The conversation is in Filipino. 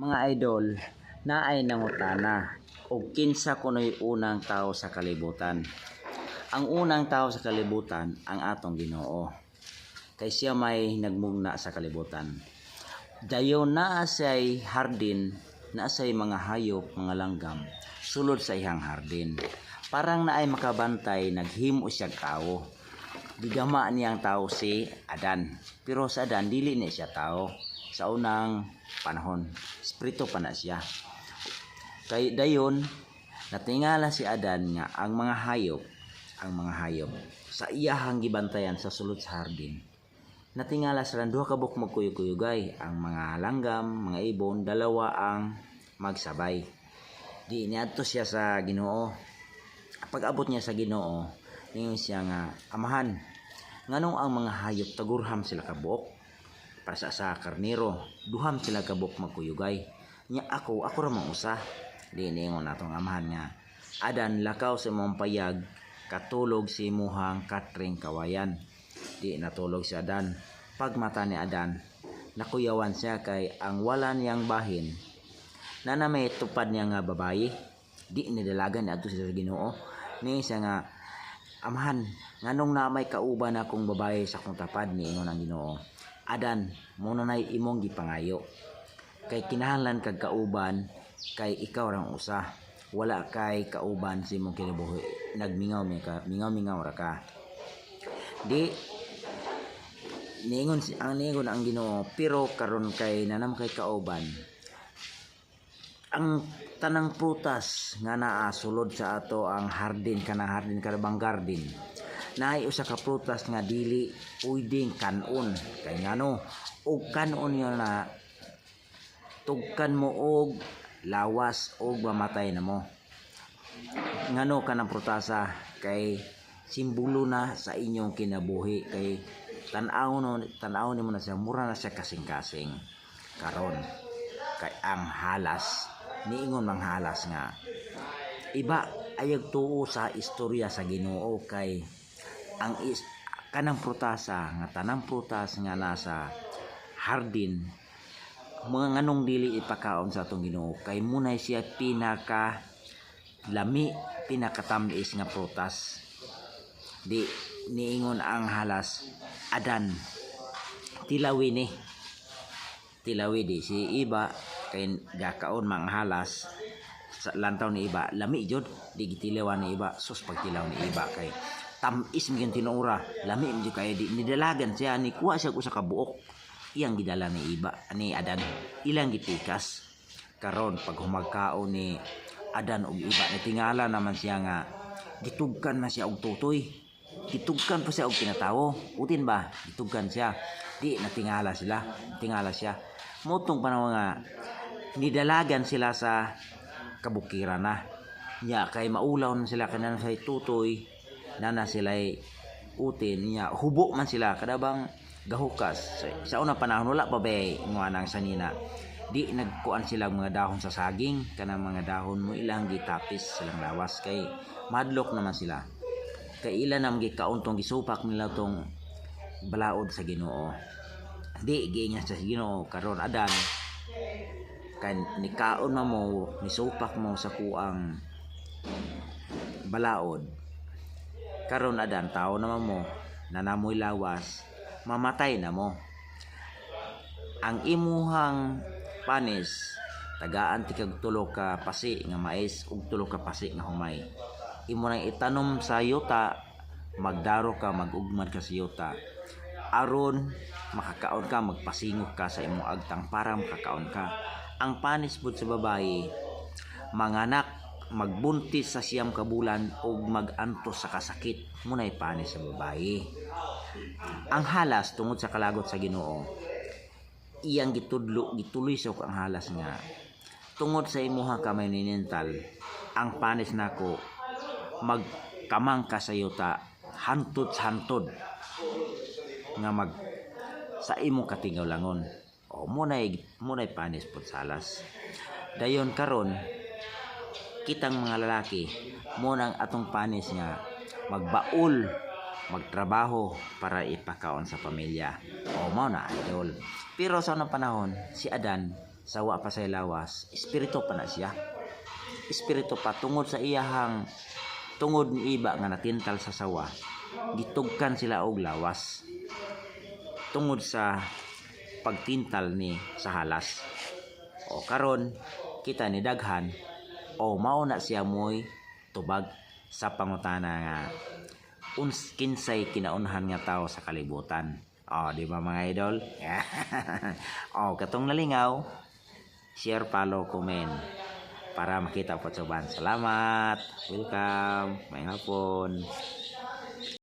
mga idol na ay nangutana. O kinsa kunoy unang tao sa kalibutan? Ang unang tao sa kalibutan ang atong Ginoo. Kay siya may nagmugna sa kalibutan. Dayon naa say hardin naa say mga hayop mga langgam sulod sa ihang hardin. Parang naay makabantay naghimo siya tao. Gigama niya ang tao si Adan. Pero sa Adan, dili ni siya tao. Sa unang panahon, espiritu pa na siya. Kay dayon, natingala si Adan nga ang mga hayop, ang mga hayop, sa iyahang gibantayan sa sulod sa hardin. Natingala sila duha ka buk magkuyog-kuyugay, ang mga langgam, mga ibon, dalawa ang magsabay. Di niadto siya sa Ginoo. Pag abot niya sa Ginoo, ningon siya nga amahan nganong ang mga hayop tagurham sila kabuok para sa sa karnero duham sila kabuok magkuyugay. Nya ako ako ra usa. Di niingon natong amahan nga adan lakaw sa imong payag katulog si muhang katring kawayan. Di natulog si adan. Pagmata ni adan nakuyawan siya kay ang wala niyang bahin. Na na may tupad niya nga babayi di nidalagan ni siya sa Ginoo. Ni siya nga Amahan, nganong na may kauban akong babae sa akong tapad ni ingon ang Ginoo. Adan, muna nay imong gipangayo. Kay kinahanglan kag kauban kay ikaw rang usa. Wala kay kauban si imong kinabuhi. Nagmingaw mi ka, mingaw mingaw ra ka. Di niingon ang niingon ang Ginoo pero karon kay nanam kay kauban ang tanang prutas nga naa sulod sa ato ang hardin kanang hardin karabang garden. Naay usa ka prutas nga dili pwedeng kanon. Kay ngano og kanon yun na tugkan mo og lawas og mamatay na mo. Ngano kanang prutasa kay simbolo na sa inyong kinabuhi. Kay tan-aw no tan-aw nimo na siya mura na siya kasing-kasing karon. Kay ang halas niingon mang halas nga iba ayag tuo sa istorya sa Ginoo kay ang is, kanang prutasa nga tanang prutas nga nasa hardin. Mga nganong dili ipakaon sa atong Ginoo kay munay siya pinaka lami pinakatamis nga prutas. Di niingon ang halas adan tilawi ni. Tilawi di si iba kay gakaon mang halas sa lantaw ni iba. Lami jud di gitilawan ni iba. Sus pagtilaw ni iba kay tamis mi yung tinuura. Lami mi kay di nidalagan siya ni kuha siya usa ka buok iyang gidala ni iba ni adan. Ilang gitikas. Karon pag humagkaon ni adan og iba ni tingala naman siya nga gitugkan na siya og tutoy. Gitugkan pa siya og pinatawo utin ba? Gitugkan siya. Di natingala sila. Tingala siya. Motong panahon nga nidalagan sila sa kabukiran na. Nya kay maulaw na sila kanan sa tutoy na na sila utin. Nya hubo man sila kada bang gahukas. Sa, sa una panahon wala pa ba nga nang sanina di nagkuan sila mga dahon sa saging kanang mga dahon mo ilang gitapis silang lawas. Kay madlok naman sila. Kay ilan nam gikauntong gisupak nila tong balaod sa Ginoo. Di giingat sa Ginoo karon adan kan nikaon na mo nisupak mo sa kuang balaod. Karon adan tao naman mo nanamoy lawas mamatay na mo. Ang imuhang panis tagaan ti kag tulo ka pasi nga mais ug tulo ka pasi nga humay. Imo nang itanom sa yuta magdaro ka magugmad ka sa yuta. Aron makakaon ka magpasingok ka sa imong agtang para makakaon ka ang panis bud sa babayi manganak magbuntis sa siyam ka bulan ug magantos sa kasakit. Munay panis sa babayi ang halas tungod sa kalagot sa Ginoo iyang gitudlo gituloy sa ang halas nga. Tungod sa imuha ka may ninintal ang panis nako magkamang ka sa yuta hantod hantod nga mag sa imong katingaw langon o munay munay panis pud salas. Dayon karon kitang mga lalaki mo nang atong panis nga magbaul magtrabaho para ipakaon sa pamilya. O mao na idol. Pero sa unang panahon si Adan sawa pa sa lawas. Espiritu pa na siya. Espiritu pa tungod sa iyahang tungod ni iba nga natintal sa sawa gitugkan sila og lawas. Tungod sa pagtintal ni sa halas. O karon kita ni daghan o mao na siya moy tubag sa pangutana nga uns kinsay kinaunhan nga tao sa kalibutan. O di ba mga idol? O katong nalingaw share follow comment para makita po sa ban salamat! Welcome! May hapon